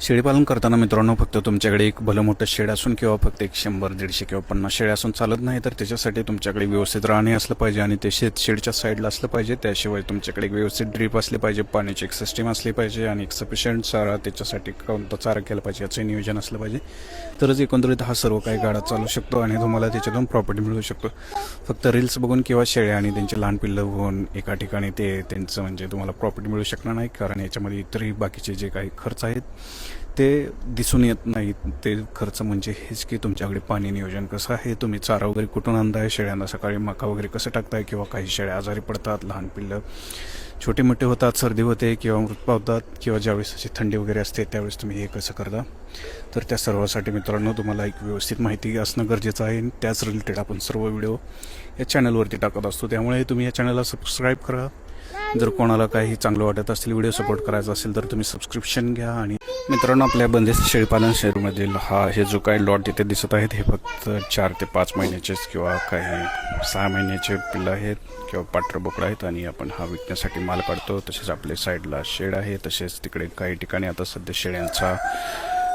शेळीपालन करताना मित्रांनो फक्त तुमच्याकडे एक भलं मोठं शेड असून किंवा फक्त एक शंभर दीडशे किंवा पन्नास शेड असून चालत नाही तर त्याच्यासाठी तुमच्याकडे व्यवस्थित राहणे असलं पाहिजे आणि ते शेत शेडच्या साईडला असलं पाहिजे. त्याशिवाय तुमच्याकडे एक व्यवस्थित ड्रीप असली पाहिजे पाण्याची एक सिस्टीम असली पाहिजे आणि एक सफिशियंट चारा त्याच्यासाठी कोणता चारा केला पाहिजे याचं नियोजन असलं पाहिजे. तरच एकंदरीत हा सर्व काही गाडा चालू शकतो आणि तुम्हाला त्याच्यातून प्रॉपर्टी मिळू शकतो. फक्त रील्स बघून किंवा शेळ्या आणि त्यांची लहान पिल्लं होऊन एका ठिकाणी ते त्यांचं म्हणजे तुम्हाला प्रॉपर्टी मिळू शकणार नाही कारण याच्यामध्ये इतरही बाकीचे जे काही खर्च आहेत ते दिसून येत नाहीत. ते खर्च म्हणजे हेच की तुमच्याकडे पाणी नियोजन कसं आहे तुम्ही चारा वगैरे कुठून आणताय शेळ्यांना सकाळी मका वगैरे कसं टाकताय किंवा काही शेळ्या आजारी पडतात लहान पिल्लं छोटे मोठे होतात सर्दी होते किंवा मृत पावतात किंवा ज्यावेळेस अशी थंडी वगैरे असते त्यावेळेस तुम्ही हे कसं करता? तर त्या सर्वासाठी मित्रांनो तुम्हाला एक व्यवस्थित माहिती असणं गरजेचं आहे. आणि त्याच रिलेटेड आपण सर्व व्हिडिओ या चॅनलवरती टाकत असतो. त्यामुळे तुम्ही या चॅनलला सबस्क्राईब करा. जर कोणाला काही चांगलं वाटत असेल व्हिडिओ सपोर्ट करायचा असेल तर तुम्ही सबस्क्रिप्शन घ्या आणि मित्रांनो आपल्या बंदिस्त शेळीपालन शेअरमधील हा हे जो काही लॉट तिथे दिसत आहेत हे फक्त चार ते पाच महिन्याचेच किंवा काही सहा महिन्याचे पिल्लं आहेत किंवा पाठर बोकडं आहेत आणि आपण हा विकण्यासाठी माल काढतो तसेच आपल्या साईडला शेड आहे तसेच तिकडे काही ठिकाणी आता सध्या शेळ्यांचा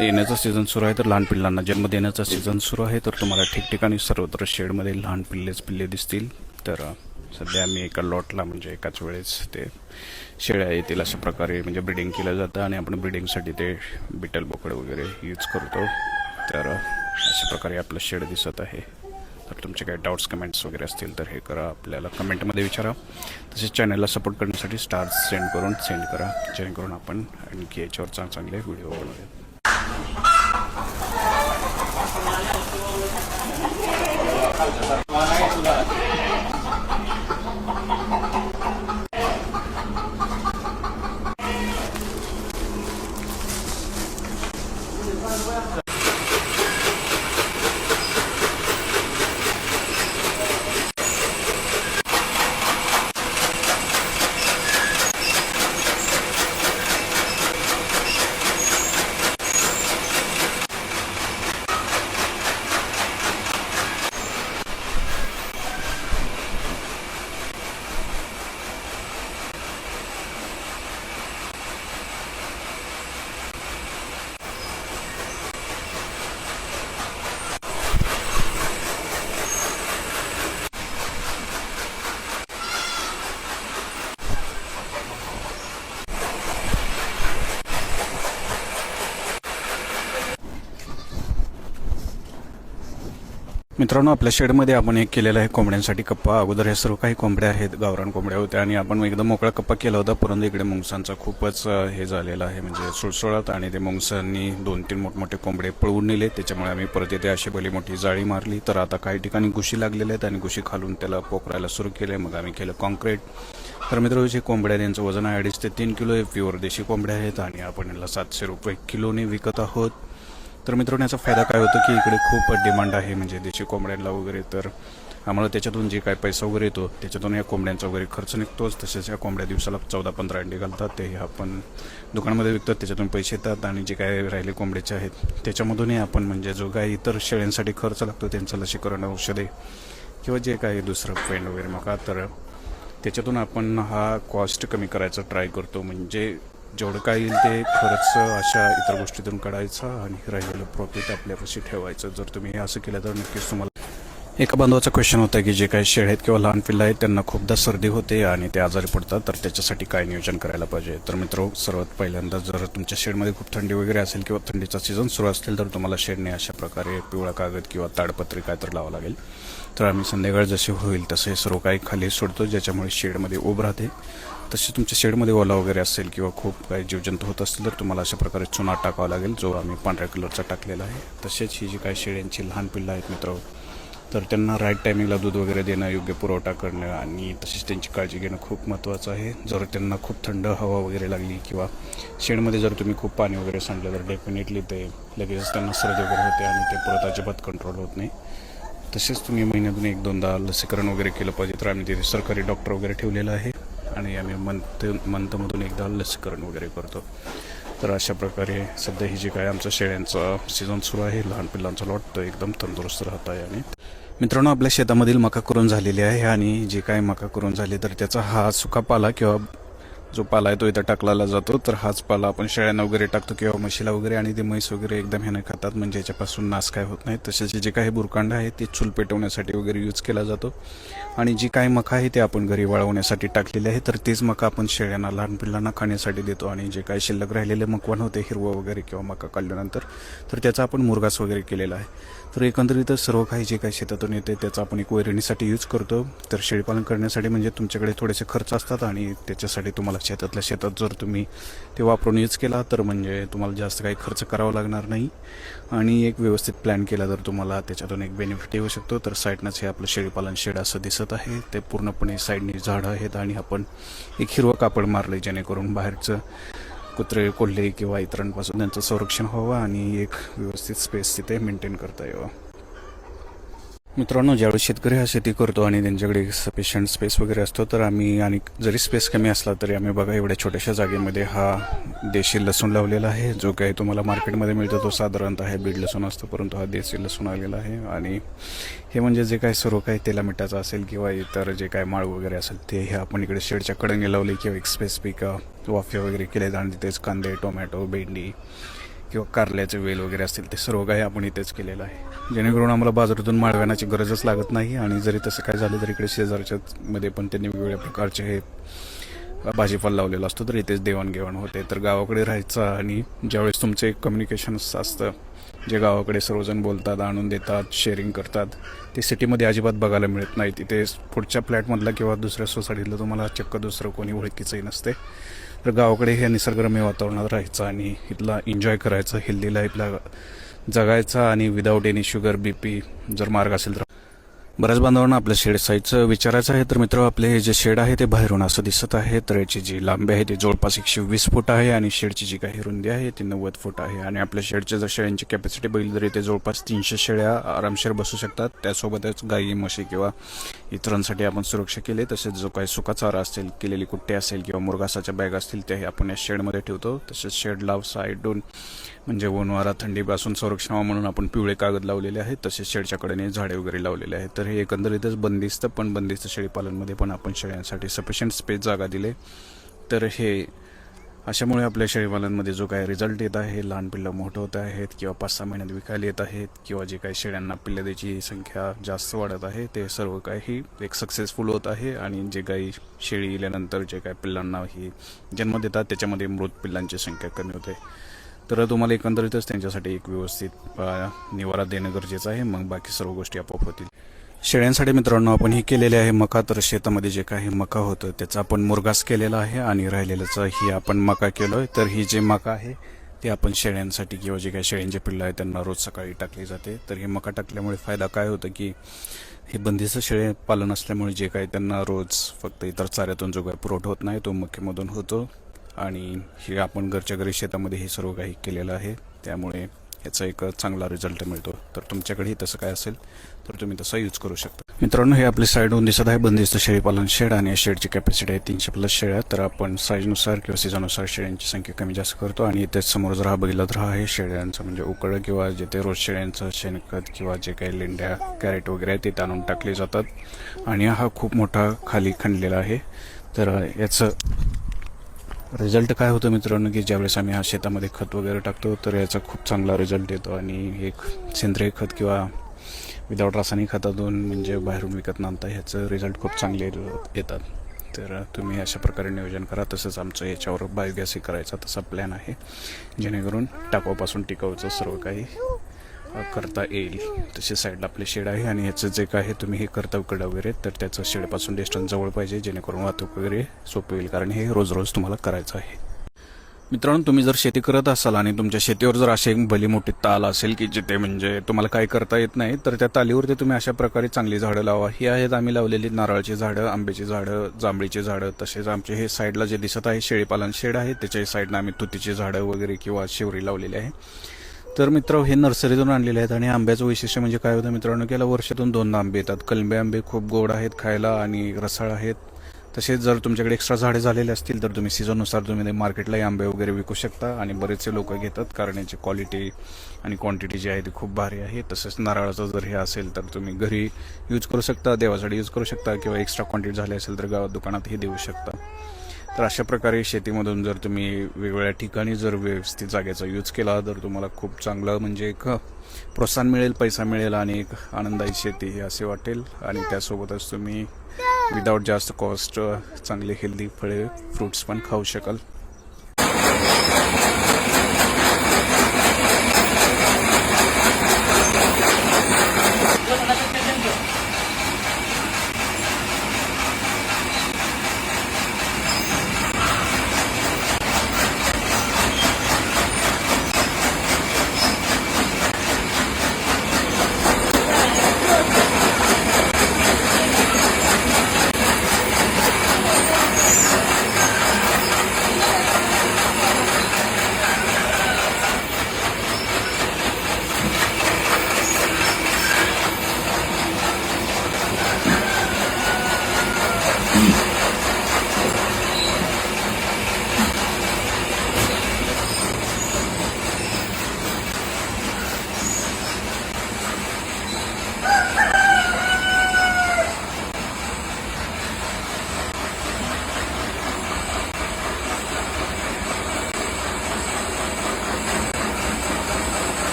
येण्याचा सीझन सुरू आहे. तर लहान पिल्लांना जन्म देण्याचा सीझन सुरू आहे. तर तुम्हाला ठिकठिकाणी सर्वत्र शेडमध्ये लहान पिल्लेच पिल्ले दिसतील. तर सध्या आम्ही एका लॉटला म्हणजे एकाच वेळेस ते शेळ्या येतील अशा प्रकारे म्हणजे ब्रिडिंग केलं जातं आणि आपण ब्रिडिंगसाठी ते बिटल बोकडे वगैरे यूज करतो. तर अशा प्रकारे आपलं शेड दिसत आहे. तर तुमचे काही डाऊट्स कमेंट्स वगैरे असतील तर हे करा. आपल्याला कमेंटमध्ये विचारा. तसेच चॅनलला सपोर्ट करण्यासाठी स्टार्स सेंड करून सेंड करा. जेणेकरून आपण आणखी याच्यावर चांग चांगले व्हिडिओ बनवूया. मित्रांनो आपल्या शेडमध्ये आपण एक केलेला आहे कोंबड्यांसाठी कप्पा. अगोदर हे सर्व काही कोंबड्या आहेत गावरान कोंबड्या होत्या आणि आपण एकदम मोकळा कप्पा केला होता. परंतु इकडे मुंगसांचा खूपच हे झालेला आहे म्हणजे सुळसुळात आणि ते मुंगसांनी दोन तीन मोठमोठे कोंबडे पळवून नेले. त्याच्यामुळे आम्ही परत येते अशी भली मोठी जाळी मारली. तर आता काही ठिकाणी गुशी लागलेल्या आहेत आणि गुशी खालून त्याला पोखरायला सुरू केले मग आम्ही केलं कॉन्क्रीट. तर मित्र जे कोंबड्या त्यांचं यांचं वजन आहे अडीच ते तीन किलो हे प्युअर देशी कोंबड्या आहेत आणि आपण याला सातशे रुपये किलोने विकत आहोत. तर मित्रांनो याचा फायदा काय होतो की इकडे खूप डिमांड आहे म्हणजे देशी कोंबड्यांना वगैरे. तर आम्हाला त्याच्यातून जे काय पैसा वगैरे येतो त्याच्यातून या कोंबड्यांचा वगैरे खर्च निघतोच. तसेच या कोंबड्या दिवसाला चौदा पंधरा अंडे घालतात. ते आपण दुकानामध्ये विकतात त्याच्यातून पैसे येतात आणि जे काय राहिले कोंबड्याचे आहेत त्याच्यामधूनही आपण म्हणजे जो काय इतर शेळ्यांसाठी खर्च लागतो त्यांचं लसीकरण औषधे किंवा जे काही दुसरं पेंड वगैरे मका तर त्याच्यातून आपण हा कॉस्ट कमी करायचा ट्राय करतो. म्हणजे जेवढं काय येईल ते खरंच अशा इतर गोष्टीतून काढायचा आणि राहिलेलं प्रॉफिट आपल्यापाशी ठेवायचं. जर तुम्ही हे असं केलं तर नक्कीच तुम्हाला एका बांधवाचा क्वेश्चन होता की जे काही शेळ आहेत किंवा लहान पिल्लं आहेत त्यांना खूपदा सर्दी होते आणि ते आजारी पडतात तर त्याच्यासाठी काय नियोजन करायला पाहिजे? तर मित्र सर्वात पहिल्यांदा जर तुमच्या शेडमध्ये खूप थंडी वगैरे असेल किंवा थंडीचा सीझन सुरू असेल तर तुम्हाला शेडने अशा प्रकारे पिवळा कागद किंवा ताडपत्री काय तर लावावं लागेल. तर आम्ही संध्याकाळ जसे होईल तसे सर्व काही खाली सोडतो ज्याच्यामुळे शेडमध्ये उभ राहते. तसे तुमच्या शेडमध्ये ओला वगैरे असेल किंवा खूप काही जीवजंतू होत असतील तर तुम्हाला अशा प्रकारे चुना टाकावा लागेल जो आम्ही पांढऱ्या कलरचा टाकलेला आहे. तसेच ही जी काही शेळ्यांची लहान पिल्लं आहेत मित्र तर त्यांना राईट टायमिंगला दूध वगैरे देणं योग्य पुरवठा करणं आणि तसेच त्यांची काळजी घेणं खूप महत्त्वाचं आहे. जर त्यांना खूप थंड हवा वगैरे लागली किंवा शेडमध्ये जर तुम्ही खूप पाणी वगैरे सांडलं तर डेफिनेटली ते लगेच त्यांना सर्दी वगैरे होते आणि ते परत अजिबात कंट्रोल होत नाही. तसेच तुम्ही महिन्यातून एक दोनदा लसीकरण वगैरे केलं पाहिजे तर आम्ही तिथे सरकारी डॉक्टर वगैरे ठेवलेलं आहे. आणि आम्ही मंथ मंथमधून एकदा लसीकरण वगैरे करतो. तर अशा प्रकारे सध्या ही जी काय आमचं शेळ्यांचा सीझन सुरू आहे लहान पिल्लांचा लॉट तो एकदम तंदुरुस्त राहत आहे आणि मित्रांनो आपल्या शेतामधील मका करून झालेली आहे आणि जे काय मका करून झाली तर त्याचा हा सुका पाला किंवा जो पाला आहे तो इथं टाकला जातो. तर हाच पाला आपण शेळ्यांना वगैरे टाकतो किंवा म्हशीला वगैरे आणि ते म्हैस वगैरे एकदम ह्याने खातात म्हणजे याच्यापासून नाश काय होत नाही. तसेच जे काही बुरकांड आहे ते चूल पेटवण्यासाठी वगैरे यूज केला जातो. आणि जी काही मका आहे ते आपण घरी वाळवण्यासाठी टाकलेली आहे तर तेच मका आपण शेळ्यांना लहान पिल्लांना खाण्यासाठी देतो. आणि जे काही शिल्लक राहिलेले मकवान होते हिरवं वगैरे किंवा मका काढल्यानंतर तर त्याचा आपण मुरगास वगैरे केलेला आहे. तर एकंदरीतच सर्व काही जे काही शेतातून येते त्याचा आपण एक वैरणीसाठी यूज करतो. तर शेळीपालन करण्यासाठी म्हणजे तुमच्याकडे थोडेसे खर्च असतात आणि त्याच्यासाठी तुम्हाला शेतातल्या शेतात जर तुम्ही ते वापरून यूज केला तर म्हणजे तुम्हाला जास्त काही खर्च करावा लागणार नाही. आणि एक व्यवस्थित प्लॅन केला तर तुम्हाला त्याच्यातून एक बेनिफिट येऊ शकतो. तर साईडनंच हे आपलं शेळीपालन शेड असं दिसत आहे. ते पूर्णपणे साईडने झाडं आहेत आणि आपण एक हिरवं कापड मारलं जेणेकरून बाहेरचं कुत्रे कोल्हे किंवा इतरांपासून त्यांचं संरक्षण व्हावं आणि एक व्यवस्थित स्पेस तिथे मेंटेन करता यावं. मित्रांनो ज्यावेळी शेतकरी हा शेती करतो आणि त्यांच्याकडे सफिशियंट स्पेस वगैरे असतो तर आम्ही आणि जरी स्पेस कमी असला तरी आम्ही बघा एवढ्या छोट्याशा जागेमध्ये हा देशी लसूण लावलेला आहे. जो काही तुम्हाला मार्केटमध्ये मिळतो तो साधारणतः आहे बीड लसूण असतो परंतु हा देशी लसूण आलेला आहे. आणि हे म्हणजे जे काही सर्व काही तेला मिठाचं असेल किंवा इतर जे काही माळ वगैरे असेल ते हे आपण इकडे शेडच्या कडेने लावले किंवा एक स्पेसिफिक वाफे वगैरे केले आणि तिथेच कांदे टोमॅटो भेंडी किंवा कारल्याचे वेल वगैरे असतील ते सर्व काही आपण इथेच केलेलं आहे. जेणेकरून आम्हाला बाजारातून माळव्यानाची गरजच लागत नाही आणि जरी तसं काय झालं तर इकडे शेजारच्या मध्ये पण त्यांनी वेगवेगळ्या प्रकारचे हे भाजीपाला लावलेला असतो तर इथेच देवाणघेवाण होते. तर गावाकडे राहायचं आणि ज्यावेळेस तुमचं एक कम्युनिकेशन असतं जे गावाकडे सर्वजण बोलतात आणून देतात शेअरिंग करतात ते सिटीमध्ये अजिबात बघायला मिळत नाही तिथे पुढच्या फ्लॅटमधला किंवा दुसऱ्या सोसायटीतलं तुम्हाला चक्क दुसरं कोणी ओळखीचंही नसते. तर गावाकडे हे निसर्गरम्य वातावरणात राहायचं आणि इथला एन्जॉय करायचं हेल्दी लाईफला जगायचा आणि without any sugar B P जर मार्ग असेल तर बऱ्याच बांधवांना आपल्या शेड साईजचं विचारायचं आहे. तर मित्र आपले हे जे शेड आहे ते बाहेरून असं दिसत आहे. तर याची जी लांबी आहे ती जवळपास एकशे वीस फूट आहे आणि शेडची जी काही रुंदी आहे ती नव्वद फूट आहे. आणि आपल्या शेडच्या जर शेळ्यांची कॅपॅसिटी बघितली तरी ते जवळपास तीनशे शेळ्या आरामशीर बसू शकतात. त्यासोबतच गाई म्हशी किंवा इतरांसाठी आपण सुरक्षा केली. तसेच जो काही सुका चारा असेल केलेली कुट्टे असेल किंवा मुरगासाच्या बॅग असतील ते आपण या शेडमध्ये ठेवतो. तसेच शेड लाव साईडून म्हणजे वनवारा थंडीपासून संरक्षण म्हणून आपण पिवळे कागद लावलेले आहेत तसेच शेडच्या कडेने झाडे वगैरे लावलेले आहेत. तर हे एकंदरीतच बंदिस्त पण बंदिस्त शेळीपालनमध्ये पण आपण शेळ्यांसाठी सफिशियंट स्पेस जागा दिले. तर हे अशामुळे आपल्या शेळीपालनमध्ये जो काही रिझल्ट येत आहे लहान पिल्लं मोठं होत आहेत किंवा पाच सहा महिन्यात विकायला येत आहेत किंवा जे काही शेळ्यांना पिल्लं द्यायची संख्या जास्त वाढत आहे ते सर्व काही एक सक्सेसफुल होत आहे. आणि जे काही शेळी इल्यानंतर जे काही पिल्लांना ही जन्म देतात त्याच्यामध्ये मृत पिल्लांची संख्या कमी होते. तर तुम्हाला एकंदरीतच त्यांच्यासाठी एक व्यवस्थित निवारा देणं गरजेचं आहे. मग बाकी सर्व गोष्टी आपोआप होतील. शेळ्यांसाठी मित्रांनो आपण हे केलेले आहे मका. तर शेतामध्ये जे काही मका होतं त्याचा आपण मुरगास केलेला आहे आणि राहिलेल्याचं ही आपण मका केलोय तर ही जे मका आहे ते आपण शेळ्यांसाठी किंवा जे काही शेळ्यांचे पिल्लं आहे त्यांना रोज सकाळी टाकली जाते. तर हे मका टाकल्यामुळे फायदा काय होतं की हे बंदीचं शेळे पालन असल्यामुळे जे काही त्यांना रोज फक्त इतर चाऱ्यातून जो काही पुरवठा होत नाही तो मक्यामधून होतो. आणि हे आपण घरच्या घरी शेतामध्ये हे सर्व काही केलेलं आहे. त्यामुळे याचा एक चांगला रिझल्ट मिळतो. तर तुमच्याकडेही तसं काय असेल तर तुम्ही तसं यूज करू शकता. मित्रांनो हे आपली साईडहून दिसत आहे. बंदिस्त शेळीपालन शेड आणि या शेडची कॅपॅसिटी आहे तीनशे प्लस शेळ्या. तर आपण साईजनुसार किंवा सीझननुसार शेळ्यांची संख्या कमी जास्त करतो आणि त्याच समोर जर हा बघितला तर हा आहे शेळ्यांचं म्हणजे उकळ किंवा जिथे रोज शेळ्यांचं शेणखत किंवा जे काही लेंड्या कॅरेट वगैरे आहे ते आणून टाकले जातात. आणि हा खूप मोठा खाली खणलेला आहे. तर याचं रिझल्ट काय होतं मित्रांनो की ज्यावेळेस आम्ही हा शेतामध्ये खत वगैरे टाकतो तर याचा खूप चांगला रिझल्ट येतो. आणि एक सेंद्रिय खत किंवा विदाऊट रासायनिक खतातून म्हणजे बाहेरून विकत आणता ह्याचं रिझल्ट खूप चांगले येतात. तर तुम्ही अशा प्रकारे नियोजन करा. तसंच आमचं याच्यावर बायोगॅस करायचा तसा प्लॅन आहे. जेणेकरून टाकाऊपासून टिकाऊचं सर्व काही करता येईल. तसे साईडला आपले शेड आहे आणि ह्याचं जे काय आहे तुम्ही हे करता उकडा वगैरे तर त्याचं शेडपासून डिस्टन्स जवळ पाहिजे जेणेकरून वाहतूक वगैरे सोपी होईल. कारण हे रोज रोज तुम्हाला करायचं आहे. मित्रांनो तुम्ही जर शेती करत असाल आणि तुमच्या शेतीवर जर अशी एक भली मोठी ताल असेल की जिथे म्हणजे तुम्हाला काय करता येत नाही तर त्या तालीवरती तुम्ही अशा प्रकारे चांगली झाडं लावा. ही आहेत आम्ही लावलेली नारळाची झाडं आंब्याची झाडं जांभळीची झाडं. तसेच आमचे हे साईडला जे दिसत आहे शेळीपालन शेड आहे त्याच्या साईडनं आम्ही तुतीची झाडं वगैरे किंवा शिवरी लावलेली आहे. तर मित्र हे नर्सरीतून आणलेले आहेत आणि आंब्याचं वैशिष्ट्य म्हणजे काय होतं मित्रांनो की याला वर्षातून दोनदा आंबे येतात. कलंबे आंबे खूप गोड आहेत खायला आणि रसाळ आहेत. तसेच जर तुमच्याकडे एक्स्ट्रा झाडे झालेले असतील तर तुम्ही सीझननुसार तुम्ही ते मार्केटलाही आंबे वगैरे विकू शकता आणि बरेचसे लोक घेतात कारण याची क्वालिटी आणि क्वांटिटी जी आहे ती खूप भारी आहे. तसेच नारळाचं जर हे असेल तर तुम्ही घरी यूज करू शकता देवासाठी यूज करू शकता किंवा एक्स्ट्रा क्वांटिटी झाली असेल तर गावात दुकानातही देऊ शकता. तर अशा प्रकारे शेतीमधून जर तुम्ही वेगवेगळ्या ठिकाणी जर व्यवस्थित जागेचा यूज केला तर तुम्हाला खूप चांगलं म्हणजे एक प्रोत्साहन मिळेल पैसा मिळेल आणि एक आनंदाची शेती हे असे वाटेल. आणि त्यासोबतच तुम्ही विदाऊट जास्त कॉस्ट चांगले हेल्दी फळे फ्रुट्स पण खाऊ शकाल.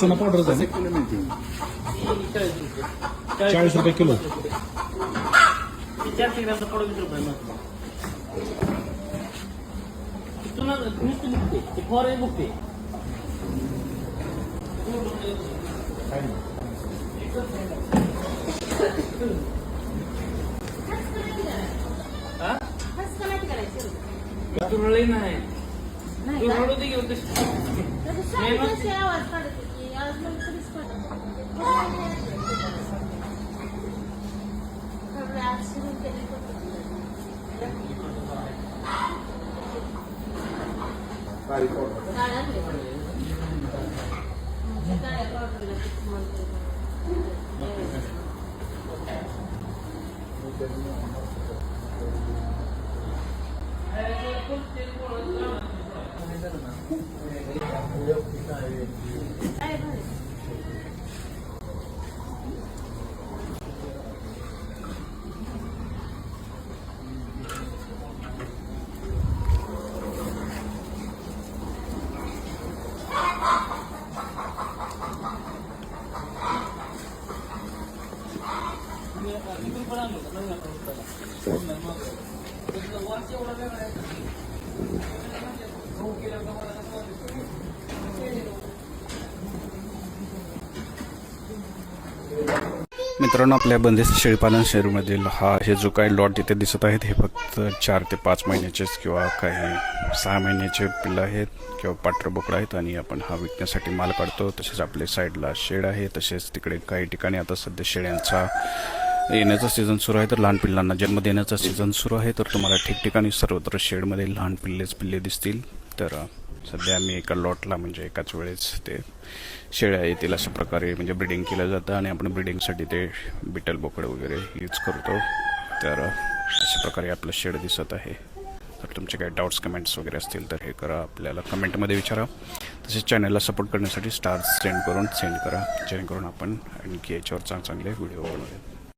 चना पावडर झाले चाळीस रुपये किलो चारशे ग्रामचा पावडर वीस रुपये मग तुला नुसतं मुक्ते ते फॉर मुक्ते हा हसं नाही करायचं. तू रडली नाही नाही तू का? रडू दे घेऊन कधीच काढत नव्हती. थोडं आज सुरू केलं होतं. काढा आणले. म्हणजे काळ्या पावडरला किती म्हणते. काय भारी. इथून पण आणलं होतं, नवीन आपण होतं. मग त्याचं वास एवढा वेगळा आहे. गहू केल्यावर गव्हाला कसं वास येतो? मित्रांनो आपल्या बंदिस्त शेळीपालन शेरूमधील हा हे जो काही लॉट इथे दिसत आहेत हे फक्त चार ते पाच महिन्याचेच किंवा काही सहा महिन्याचे पिल्लं आहेत किंवा पाटर बोकडं आहेत आणि आपण हा विकण्यासाठी माल काढतो. तसेच आपल्या साईडला शेड आहे तसेच तिकडे काही ठिकाणी आता सध्या शेळ्यांचा येण्याचा सीझन सुरू आहे. तर लहान पिल्लांना जन्म देण्याचा सीझन सुरू आहे. तर तुम्हाला ठिकठिकाणी सर्वत्र शेडमध्ये लहान पिल्लेच पिल्ले दिसतील. तर सध्या आम्ही एका लॉटला म्हणजे एकाच वेळेस ते शेळ्या येतील अशा प्रकारे म्हणजे ब्रिडिंग केलं जातं आणि आपण ब्रिडिंगसाठी ते बिटल बोकड वगैरे यूज करतो. तर अशा प्रकारे आपलं शेड दिसत आहे. तर तुमचे काही डाऊट्स कमेंट्स वगैरे असतील तर हे करा. आपल्याला कमेंटमध्ये विचारा. तसेच चॅनलला सपोर्ट करण्यासाठी स्टार्स सेंड करून सेंड करा. जेणेकरून आपण आणखी याच्यावर चांग चांगले व्हिडिओ बनवूया